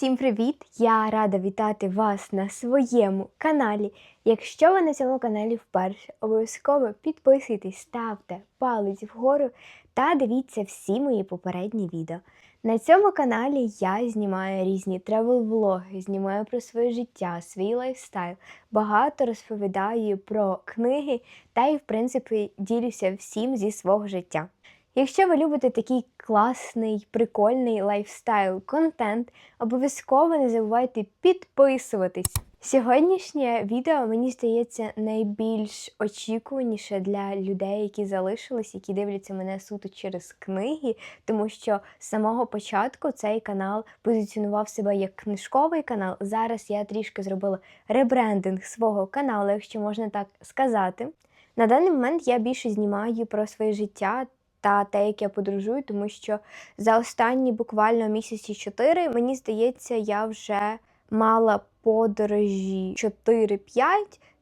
Всім привіт! Я рада вітати вас на своєму каналі. Якщо ви на цьому каналі вперше, обов'язково підписуйтесь, ставте палець вгору та дивіться всі мої попередні відео. На цьому каналі я знімаю різні тревел-влоги, знімаю про своє життя, свій лайфстайл, багато розповідаю про книги та й, в принципі, ділюся всім зі свого життя. Якщо ви любите такий класний, прикольний лайфстайл контент, обов'язково не забувайте підписуватись. Сьогоднішнє відео мені здається найбільш очікуваніше для людей, які залишились, які дивляться мене суто через книги, тому що з самого початку цей канал позиціонував себе як книжковий канал. Зараз я трішки зробила ребрендинг свого каналу, якщо можна так сказати. На даний момент я більше знімаю про своє життя та те, як я подорожую, тому що за останні буквально місяці чотири, мені здається, я вже мала подорожі 4-5.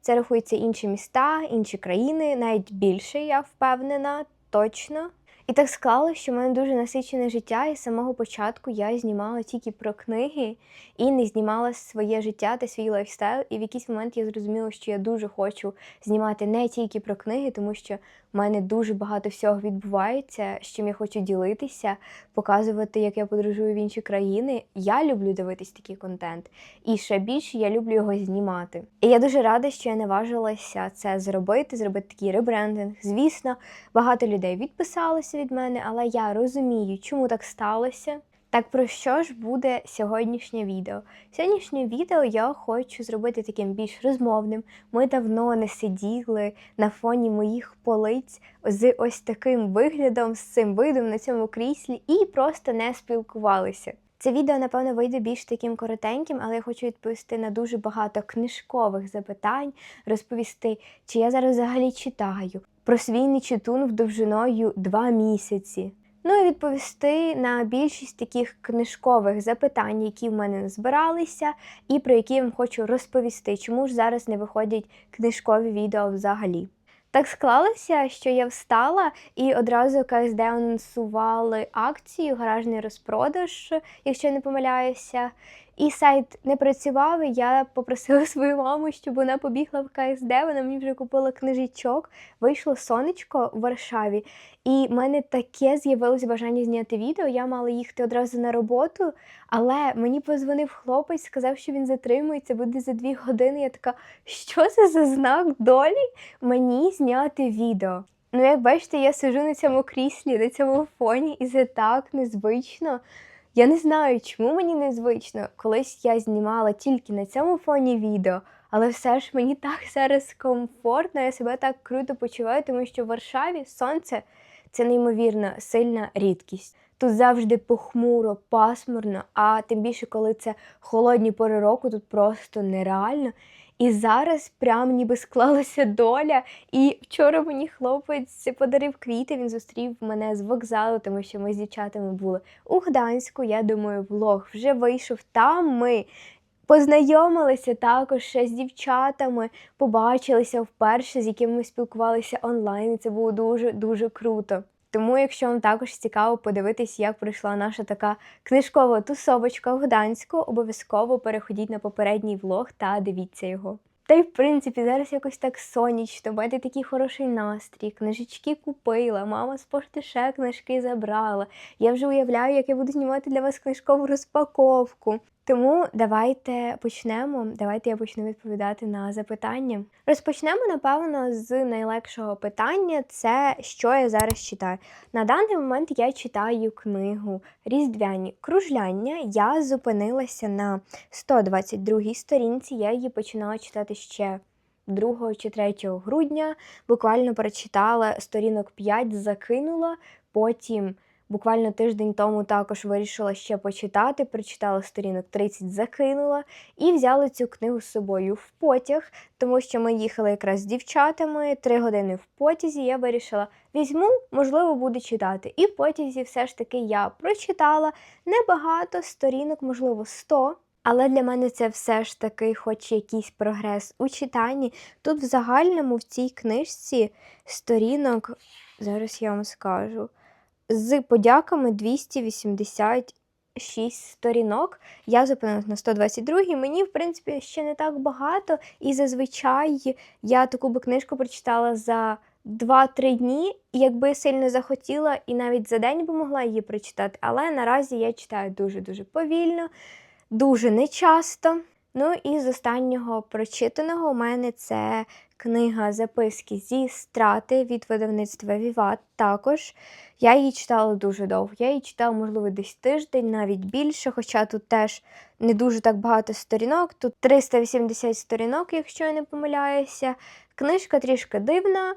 Це рахується інші міста, інші країни, навіть більше, я впевнена, точно. І так склалося, що в мене дуже насичене життя, і з самого початку я знімала тільки про книги і не знімала своє життя та свій лайфстайл. І в якийсь момент я зрозуміла, що я дуже хочу знімати не тільки про книги, тому що в мене дуже багато всього відбувається, з чим я хочу ділитися, показувати, як я подорожую в інші країни. Я люблю дивитись такий контент, і ще більше я люблю його знімати. І я дуже рада, що я наважилася це зробити, зробити такий ребрендинг. Звісно, багато людей від мене, але я розумію, чому так сталося. Так про що ж буде сьогоднішнє відео? Сьогоднішнє відео я хочу зробити таким більш розмовним. Ми давно не сиділи на фоні моїх полиць з ось таким виглядом, з цим видом на цьому кріслі і просто не спілкувалися. Це відео, напевно, вийде більш таким коротеньким, але я хочу відповісти на дуже багато книжкових запитань, розповісти, чи я зараз взагалі читаю, про свій нечитун в довжиною два місяці. Ну і відповісти на більшість таких книжкових запитань, які в мене назбиралися, і про які я вам хочу розповісти, чому ж зараз не виходять книжкові відео взагалі. Так склалося, що я встала і одразу КСД анонсували акцію, гаражний розпродаж, якщо я не помиляюся. І сайт не працював. і Я попросила свою маму, щоб вона побігла в КСД. Вона мені вже купила книжечок. Вийшло сонечко в Варшаві, і в мене таке з'явилось бажання зняти відео. Я мала їхати одразу на роботу, але мені позвонив хлопець, сказав, що він затримується, буде за дві години. Я така, що це за знак долі? Мені зняти відео. Ну, як бачите, я сижу на цьому кріслі, на цьому фоні, і це так незвично. Я не знаю, чому мені незвично. Колись я знімала тільки на цьому фоні відео, але все ж мені так зараз комфортно, я себе так круто почуваю, тому що в Варшаві сонце це неймовірно сильна рідкість. Тут завжди похмуро, пасмурно, а тим більше, коли це холодні пори року, тут просто нереально. І зараз прям ніби склалася доля. І вчора мені хлопець подарив квіти. Він зустрів мене з вокзалу, тому що ми з дівчатами були у Гданську. Я думаю, влог вже вийшов. Там ми познайомилися також ще з дівчатами, побачилися вперше, з якими ми спілкувалися онлайн. Це було дуже дуже круто. Тому, якщо вам також цікаво подивитись, як пройшла наша така книжкова тусовочка в Гданську, обов'язково переходіть на попередній влог та дивіться його. Та й в принципі зараз якось так сонячно, маєте такий хороший настрій, книжечки купила, мама з пошти ще книжки забрала. Я вже уявляю, як я буду знімати для вас книжкову розпаковку. Тому давайте почнемо. Давайте я почну відповідати на запитання. Розпочнемо, напевно, з найлегшого питання: це що я зараз читаю. На даний момент я читаю книгу Різдвяні кружляння. Я зупинилася на 122 сторінці. Я її починала читати ще 2 чи 3 грудня. Буквально прочитала сторінок 5, закинула, потім. Буквально тиждень тому також вирішила ще почитати, прочитала сторінок 30, закинула і взяла цю книгу з собою в потяг, тому що ми їхали якраз з дівчатами три години в потязі. Я вирішила, візьму, можливо, буду читати. І в потязі все ж таки я прочитала небагато сторінок, можливо, 100. Але для мене це все ж таки, хоч якийсь прогрес у читанні. Тут в загальному в цій книжці сторінок, зараз я вам скажу з подяками 106 сторінок. Я зупинилась на 122 Мені, в принципі, ще не так багато. І зазвичай я таку би книжку прочитала за 2-3 дні, якби сильно захотіла, і навіть за день би могла її прочитати. Але наразі я читаю дуже-дуже повільно, дуже нечасто. Ну і з останнього прочитаного у мене це книга записки зі страти від видавництва Віват. Також я її читала дуже довго. Я її читала, можливо, десь тиждень, навіть більше, хоча тут теж не дуже так багато сторінок. Тут 380 сторінок, якщо я не помиляюся. Книжка трішки дивна.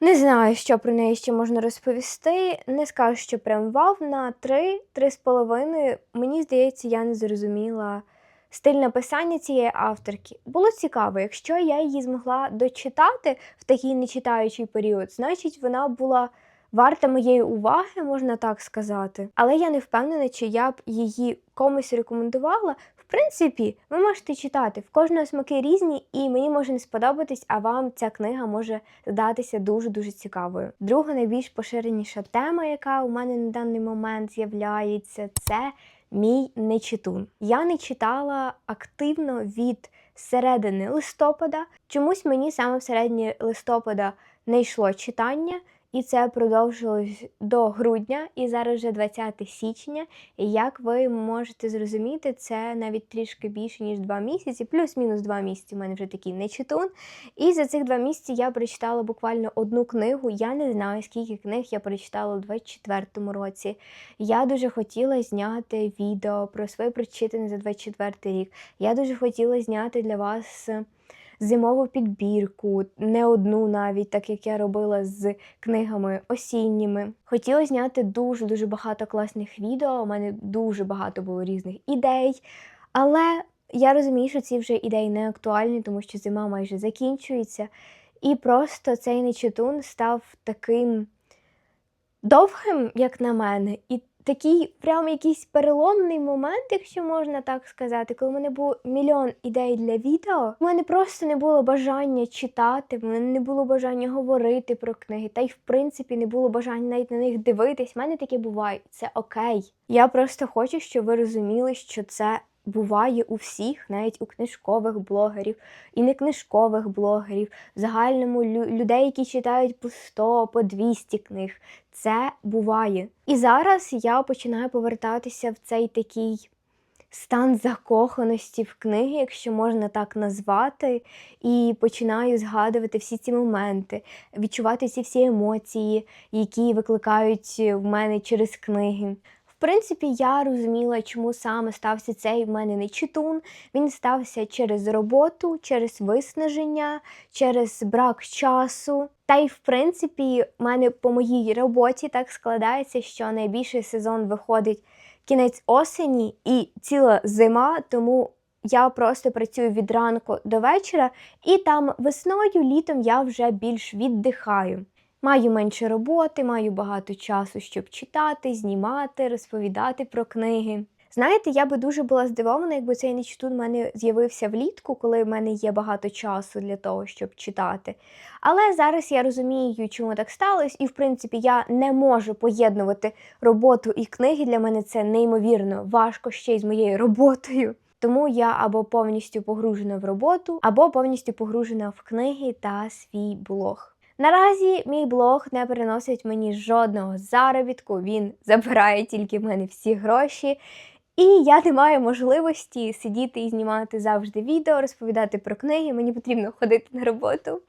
Не знаю, що про неї ще можна розповісти. Не скажу, що прям вау, на 3-3,5. Мені здається, я не зрозуміла стиль написання цієї авторки. Було цікаво, якщо я її змогла дочитати в такий нечитаючий період, значить вона була варта моєї уваги, можна так сказати. Але я не впевнена, чи я б її комусь рекомендувала. В принципі, ви можете читати. В кожного смаки різні, і мені може не сподобатись, а вам ця книга може здатися дуже-дуже цікавою. Друга найбільш поширеніша тема, яка у мене на даний момент з'являється, це мій нечитун. Я не читала активно від середини листопада. Чомусь мені саме в середині листопада не йшло читання. І це продовжилось до грудня, і зараз вже 20 січня. І як ви можете зрозуміти, це навіть трішки більше, ніж два місяці, плюс-мінус два місяці. У мене вже такий нечитун. І за цих два місяці я прочитала буквально одну книгу. Я не знаю, скільки книг я прочитала у 24-му році. Я дуже хотіла зняти відео про своє прочитане за 24 рік. Я дуже хотіла зняти для вас зимову підбірку, не одну навіть, так як я робила з книгами осінніми. Хотіла зняти дуже-дуже багато класних відео. У мене дуже багато було різних ідей. Але я розумію, що ці вже ідеї не актуальні, тому що зима майже закінчується. І просто цей нечитун став таким довгим, як на мене, і такий прям якийсь переломний момент, якщо можна так сказати, коли в мене був мільйон ідей для відео. У мене просто не було бажання читати, в мене не було бажання говорити про книги, та й в принципі не було бажання навіть на них дивитись. У мене таке буває, це окей. Я просто хочу, щоб ви розуміли, що це. Буває у всіх, навіть у книжкових блогерів, і не книжкових блогерів, в загальному лю людей, які читають по 100, по 200 книг. Це буває. І зараз я починаю повертатися в цей такий стан закоханості в книги, якщо можна так назвати, і починаю згадувати всі ці моменти, відчувати ці всі емоції, які викликають в мене через книги. В принципі, я розуміла, чому саме стався цей в мене не читун. Він стався через роботу, через виснаження, через брак часу. Та й в принципі, в мене по моїй роботі так складається, що найбільший сезон виходить кінець осені і ціла зима, тому я просто працюю від ранку до вечора, і там весною, літом я вже більш віддихаю. Маю менше роботи, маю багато часу, щоб читати, знімати, розповідати про книги. Знаєте, я би дуже була здивована, якби цей нечитун в мене з'явився влітку, коли в мене є багато часу для того, щоб читати. Але зараз я розумію, чому так сталося, і в принципі я не можу поєднувати роботу і книги. Для мене це неймовірно важко ще й з моєю роботою. Тому я або повністю погружена в роботу, або повністю погружена в книги та свій блог. Наразі мій блог не приносить мені жодного заробітку, він забирає тільки в мене всі гроші. І я не маю можливості сидіти і знімати завжди відео, розповідати про книги. Мені потрібно ходити на роботу,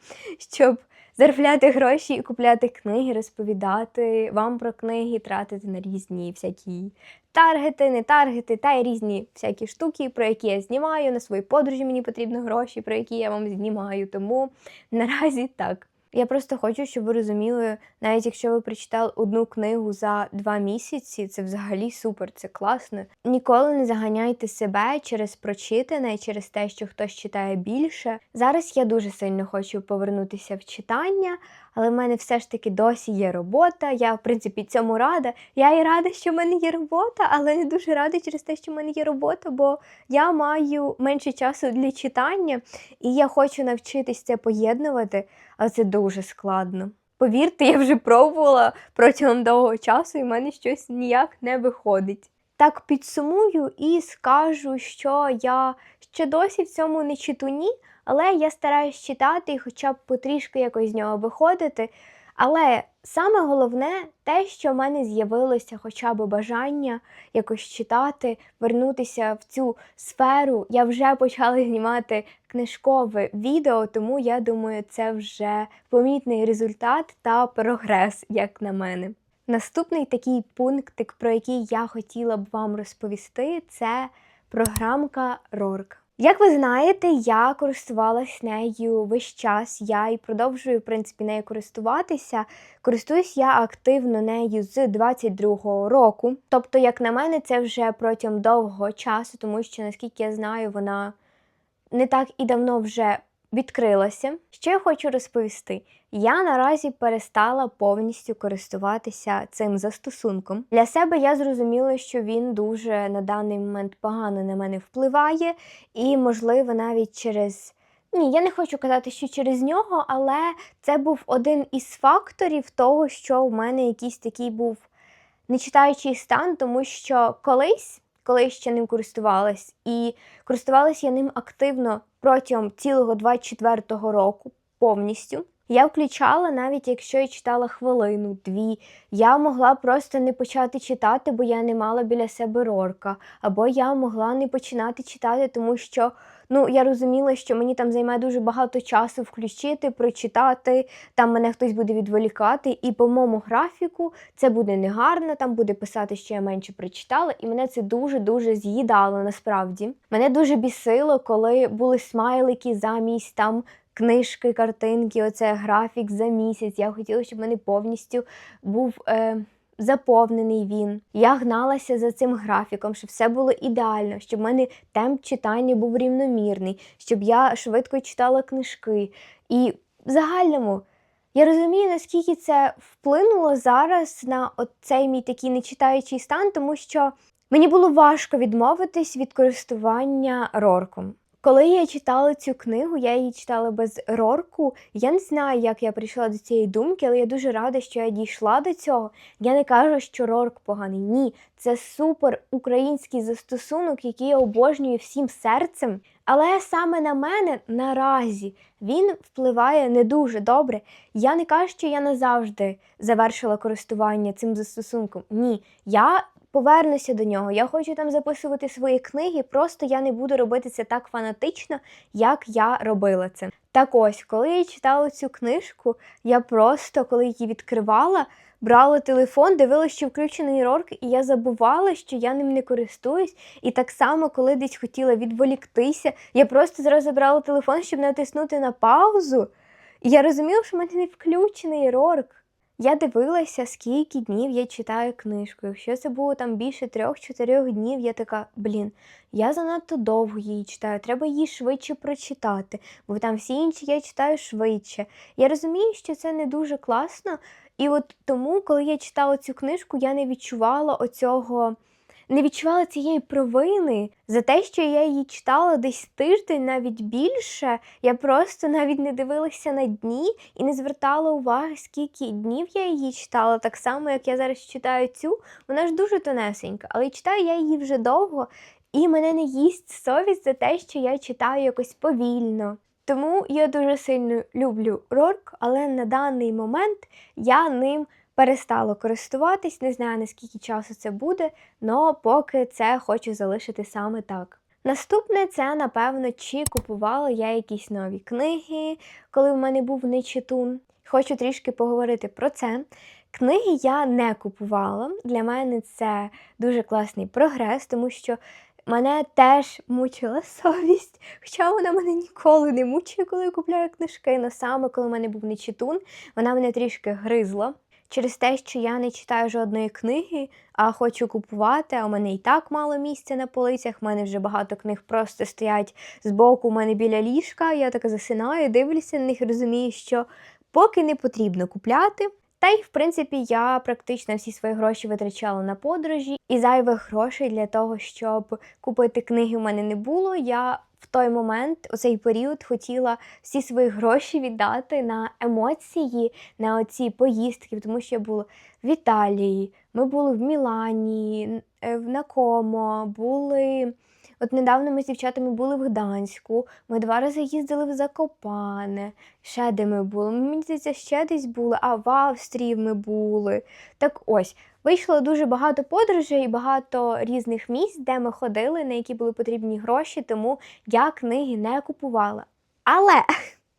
щоб заробляти гроші і купляти книги, розповідати вам про книги, тратити на різні всякі таргети, не таргети, та й різні всякі штуки, про які я знімаю. На свої подорожі мені потрібно гроші, про які я вам знімаю. Тому наразі так. Я просто хочу, щоб ви розуміли, навіть якщо ви прочитали одну книгу за два місяці, це взагалі супер, це класно. Ніколи не заганяйте себе через прочитане, через те, що хтось читає більше. Зараз я дуже сильно хочу повернутися в читання, але в мене все ж таки досі є робота. Я, в принципі, цьому рада. Я і рада, що в мене є робота, але не дуже рада через те, що в мене є робота, бо я маю менше часу для читання, і я хочу навчитись це поєднувати, але це дуже складно. Повірте, я вже пробувала протягом довгого часу, і в мене щось ніяк не виходить. так підсумую і скажу, що я ще досі в цьому не читуні, але я стараюсь читати і хоча б потрішки якось з нього виходити. Але саме головне те, що в мене з'явилося хоча б бажання якось читати, вернутися в цю сферу. Я вже почала знімати книжкове відео, тому я думаю, це вже помітний результат та прогрес, як на мене. Наступний такий пунктик, про який я хотіла б вам розповісти, це програмка Рорк. Як ви знаєте, я користувалась нею весь час. Я і продовжую в принципі нею користуватися. Користуюсь я активно нею з 22-го року. Тобто, як на мене, це вже протягом довгого часу, тому що наскільки я знаю, вона не так і давно вже відкрилася. Що я хочу розповісти? Я наразі перестала повністю користуватися цим застосунком. Для себе я зрозуміла, що він дуже на даний момент погано на мене впливає, і, можливо, навіть через. Ні, я не хочу казати, що через нього, але це був один із факторів того, що в мене якийсь такий був нечитаючий стан, тому що колись, коли я ще ним користувалась, і користувалась я ним активно протягом цілого 24-го року повністю. Я включала, навіть якщо я читала хвилину, дві, я могла просто не почати читати, бо я не мала біля себе рорка. Або я могла не починати читати, тому що ну, я розуміла, що мені там займе дуже багато часу включити, прочитати, там мене хтось буде відволікати, і по моєму графіку це буде негарно, там буде писати, що я менше прочитала, і мене це дуже-дуже з'їдало насправді. Мене дуже бісило, коли були смайлики замість там книжки, картинки, оце графік за місяць. Я хотіла, щоб в мене повністю був. Е... Заповнений він. Я гналася за цим графіком, щоб все було ідеально, щоб в мене темп читання був рівномірний, щоб я швидко читала книжки. І в загальному я розумію, наскільки це вплинуло зараз на цей мій такий нечитаючий стан, тому що мені було важко відмовитись від користування рорком. Коли я читала цю книгу, я її читала без рорку. Я не знаю, як я прийшла до цієї думки, але я дуже рада, що я дійшла до цього. Я не кажу, що рорк поганий. Ні, це супер український застосунок, який я обожнюю всім серцем. Але саме на мене наразі він впливає не дуже добре. Я не кажу, що я назавжди завершила користування цим застосунком. Ні, я повернуся до нього. Я хочу там записувати свої книги, просто я не буду робити це так фанатично, як я робила це. Так ось, коли я читала цю книжку, я просто, коли її відкривала, брала телефон, дивилася, що включений рорк, і я забувала, що я ним не користуюсь. І так само, коли десь хотіла відволіктися, я просто зразу брала телефон, щоб натиснути на паузу. І я розуміла, що в мене не включений рорк. Я дивилася, скільки днів я читаю книжку. Якщо це було там більше трьох-чотирьох днів, я така, блін, я занадто довго її читаю, треба її швидше прочитати, бо там всі інші я читаю швидше. Я розумію, що це не дуже класно. І от тому, коли я читала цю книжку, я не відчувала оцього не відчувала цієї провини за те, що я її читала десь тиждень, навіть більше. Я просто навіть не дивилася на дні і не звертала уваги, скільки днів я її читала. Так само, як я зараз читаю цю, вона ж дуже тонесенька, але читаю я її вже довго, і мене не їсть совість за те, що я читаю якось повільно. Тому я дуже сильно люблю Рорк, але на даний момент я ним перестала користуватись, не знаю наскільки часу це буде, але поки це хочу залишити саме так. Наступне це, напевно, чи купувала я якісь нові книги, коли в мене був нечитун. Хочу трішки поговорити про це. Книги я не купувала. Для мене це дуже класний прогрес, тому що мене теж мучила совість, хоча вона мене ніколи не мучує, коли я купляю книжки. Але саме коли в мене був нечитун, вона мене трішки гризла через те, що я не читаю жодної книги, а хочу купувати. А у мене і так мало місця на полицях. У мене вже багато книг просто стоять збоку у мене біля ліжка. Я так засинаю, дивлюся на них, розумію, що поки не потрібно купляти. Та й, в принципі, я практично всі свої гроші витрачала на подорожі, і зайвих грошей для того, щоб купити книги, у мене не було. Я в той момент, у цей період, хотіла всі свої гроші віддати на емоції, на оці поїздки, тому що я була в Італії, ми були в Мілані, е, в Накомо, були. От недавно ми з дівчатами були в Гданську, ми два рази їздили в Закопане, ще де ми були. Мені здається, ще десь були, а в Австрії ми були. Так ось, вийшло дуже багато подорожей і багато різних місць, де ми ходили, на які були потрібні гроші, тому я книги не купувала. Але,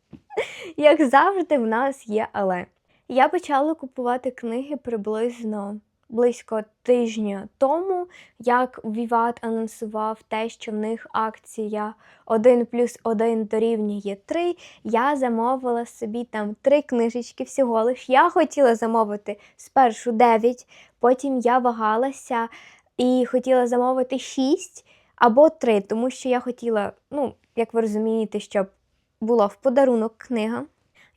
як завжди, в нас є але. Я почала купувати книги приблизно близько тижня тому, як Віват анонсував те, що в них акція 1 плюс 1 дорівнює 3. Я замовила собі там три книжечки всього лиш. Я хотіла замовити спершу 9, потім я вагалася і хотіла замовити 6 або 3, тому що я хотіла, ну, як ви розумієте, щоб була в подарунок книга.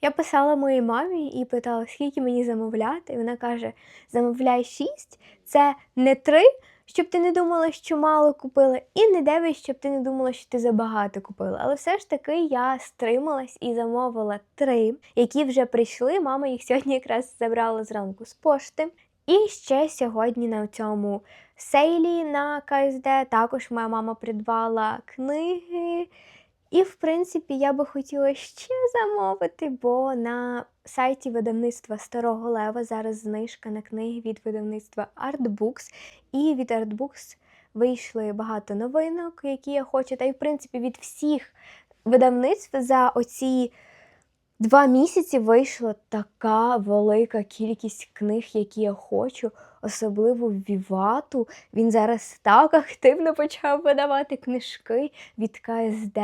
Я писала моїй мамі і питала, скільки мені замовляти. І вона каже: замовляй 6, це не 3, щоб ти не думала, що мало купила, і не 9, щоб ти не думала, що ти забагато купила. Але все ж таки я стрималась і замовила 3, які вже прийшли. Мама їх сьогодні якраз забрала зранку з пошти. І ще сьогодні на цьому сейлі на КСД також моя мама придбала книги. І, в принципі, я би хотіла ще замовити, бо на сайті видавництва Старого Лева зараз знижка на книги від видавництва Artbooks. І від Artbooks вийшли багато новинок, які я хочу. Та й, в принципі, від всіх видавництв за оці два місяці вийшла така велика кількість книг, які я хочу. Особливо Вівату. Він зараз так активно почав видавати книжки від КСД,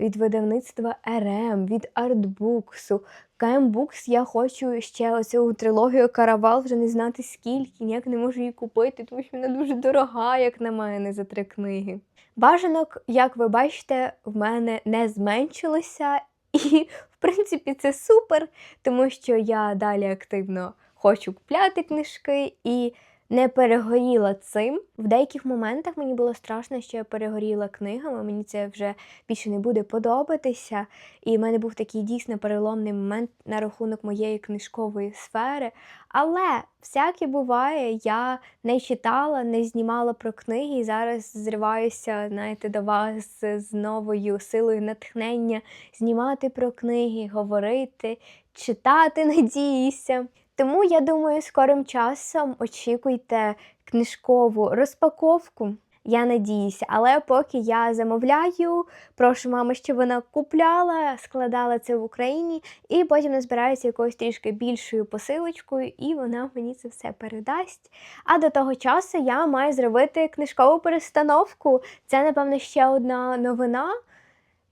від видавництва РМ, від Артбуксу. КМБукс я хочу ще оцю трилогію Каравал вже не знати скільки, ніяк не можу її купити, тому що вона дуже дорога, як на мене, за три книги. Бажанок, як ви бачите, в мене не зменшилося, і, принципі, це супер, тому що я далі активно хочу купляти книжки і не перегоріла цим. В деяких моментах мені було страшно, що я перегоріла книгами, мені це вже більше не буде подобатися. І в мене був такий дійсно переломний момент на рахунок моєї книжкової сфери. Але всяке буває, я не читала, не знімала про книги і зараз зриваюся, знаєте, до вас з новою силою натхнення знімати про книги, говорити, читати, надіюся. Тому я думаю, скорим часом очікуйте книжкову розпаковку. Я надіюся, але поки я замовляю, прошу мами, щоб вона купляла, складала це в Україні, і потім назбирається якоюсь трішки більшою посилочкою, і вона мені це все передасть. А до того часу я маю зробити книжкову перестановку. Це, напевно, ще одна новина.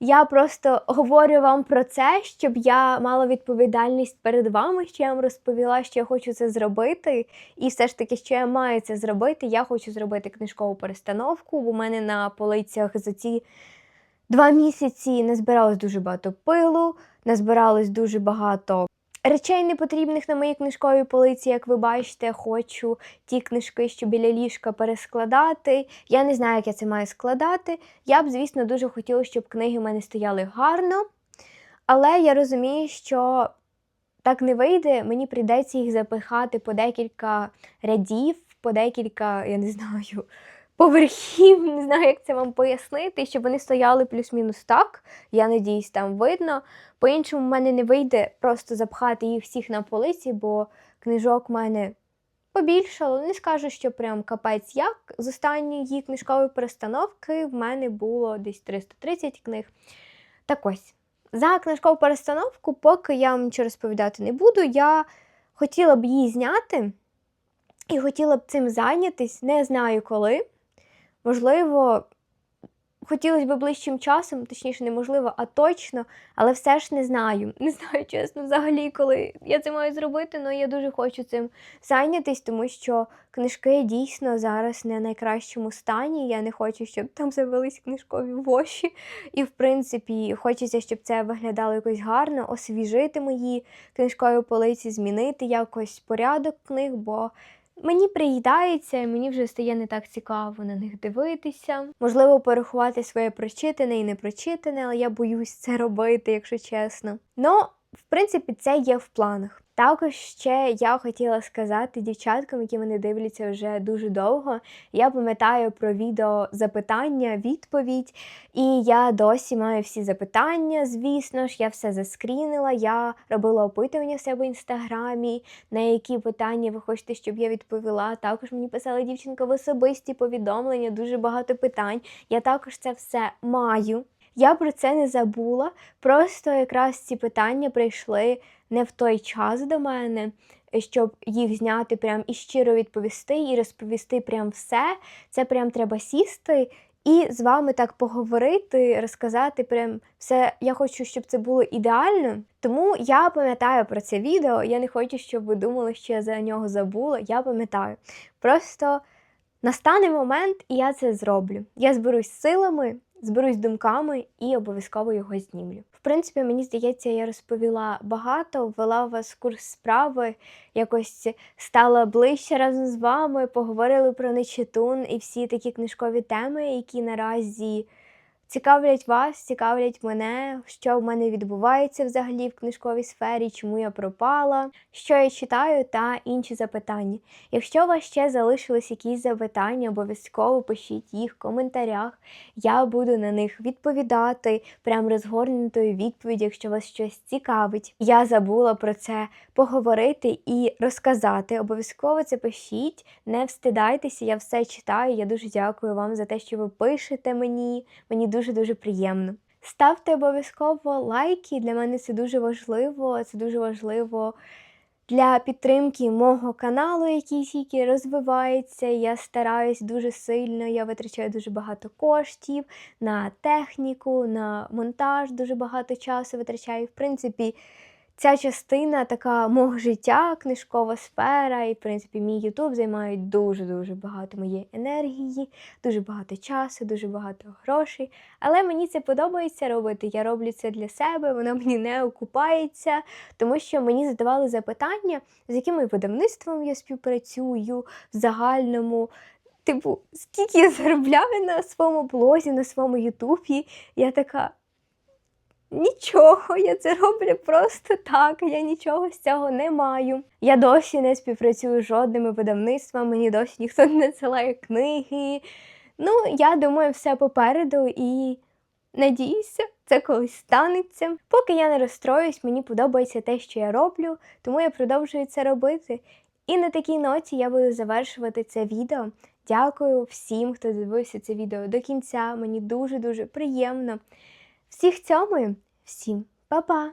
Я просто говорю вам про це, щоб я мала відповідальність перед вами, що я вам розповіла, що я хочу це зробити. І все ж таки, що я маю це зробити, я хочу зробити книжкову перестановку. У мене на полицях за ці два місяці назбиралось дуже багато пилу, назбиралось дуже багато речей непотрібних на моїй книжковій полиці, як ви бачите, хочу ті книжки, що біля ліжка перескладати. Я не знаю, як я це маю складати. Я б, звісно, дуже хотіла, щоб книги в мене стояли гарно. Але я розумію, що так не вийде, мені прийдеться їх запихати по декілька рядів, по декілька, я не знаю, поверхів, не знаю, як це вам пояснити, щоб вони стояли плюс-мінус так. Я надіюсь, там видно. По-іншому в мене не вийде просто запхати їх всіх на полиці, бо книжок в мене побільшало. Не скажу, що прям капець як. З останньої книжкової перестановки в мене було десь 330 книг. Так ось. За книжкову перестановку, поки я вам нічого розповідати не буду, я хотіла б її зняти і хотіла б цим зайнятись, не знаю коли. Можливо, хотілося б ближчим часом, точніше, неможливо, а точно, але все ж не знаю. Не знаю, чесно, взагалі, коли я це маю зробити, але я дуже хочу цим зайнятись, тому що книжки дійсно зараз не в найкращому стані. Я не хочу, щоб там завелись книжкові воші. І, в принципі, хочеться, щоб це виглядало якось гарно, освіжити мої книжкові полиці, змінити якось порядок книг, бо. Мені приїдається, і мені вже стає не так цікаво на них дивитися. Можливо, порахувати своє прочитане і непрочитане, але я боюсь це робити, якщо чесно. Ну, в принципі, це є в планах. Також ще я хотіла сказати дівчаткам, які мене дивляться вже дуже довго. Я пам'ятаю про відео запитання, відповідь, і я досі маю всі запитання. Звісно ж, я все заскрінила. Я робила опитування в себе в інстаграмі, на які питання ви хочете, щоб я відповіла. Також мені писала дівчинка в особисті повідомлення, дуже багато питань. Я також це все маю. Я про це не забула. Просто якраз ці питання прийшли не в той час до мене, щоб їх зняти прям і щиро відповісти, і розповісти прям все. Це прям треба сісти і з вами так поговорити, розказати прям все. Я хочу, щоб це було ідеально. Тому я пам'ятаю про це відео. Я не хочу, щоб ви думали, що я за нього забула. Я пам'ятаю. Просто настане момент, і я це зроблю. Я зберусь силами, зберусь думками і обов'язково його знімлю. В принципі, мені здається, я розповіла багато, ввела вас в курс справи, якось стала ближче разом з вами, поговорили про нечитун і всі такі книжкові теми, які наразі цікавлять вас, цікавлять мене, що в мене відбувається взагалі в книжковій сфері, чому я пропала, що я читаю та інші запитання. Якщо у вас ще залишились якісь запитання, обов'язково пишіть їх в коментарях. Я буду на них відповідати, прям розгорнутою відповідь, якщо вас щось цікавить. Я забула про це поговорити і розказати. Обов'язково це пишіть, не встидайтеся, я все читаю. Я дуже дякую вам за те, що ви пишете мені. Мені дуже-дуже приємно. Ставте обов'язково лайки, для мене це дуже важливо. Це дуже важливо для підтримки мого каналу, який тільки розвивається. Я стараюсь дуже сильно, я витрачаю дуже багато коштів на техніку, на монтаж, дуже багато часу витрачаю. В принципі, ця частина така мого життя, книжкова сфера, і, в принципі, мій Ютуб займають дуже-дуже багато моєї енергії, дуже багато часу, дуже багато грошей. Але мені це подобається робити. Я роблю це для себе, воно мені не окупається, тому що мені задавали запитання, з якими видавництвом я співпрацюю в загальному. Типу, скільки я заробляю на своєму блозі, на своєму Ютубі. Я така. Нічого, я це роблю просто так, я нічого з цього не маю. Я досі не співпрацюю з жодними видавництвами, мені досі ніхто не надсилає книги. Ну, я думаю, все попереду і надіюся, це колись станеться. Поки я не розстроюсь, мені подобається те, що я роблю, тому я продовжую це робити. І на такій ноті я буду завершувати це відео. Дякую всім, хто дивився це відео до кінця. Мені дуже-дуже приємно. Всіх цьомою, всім па-па!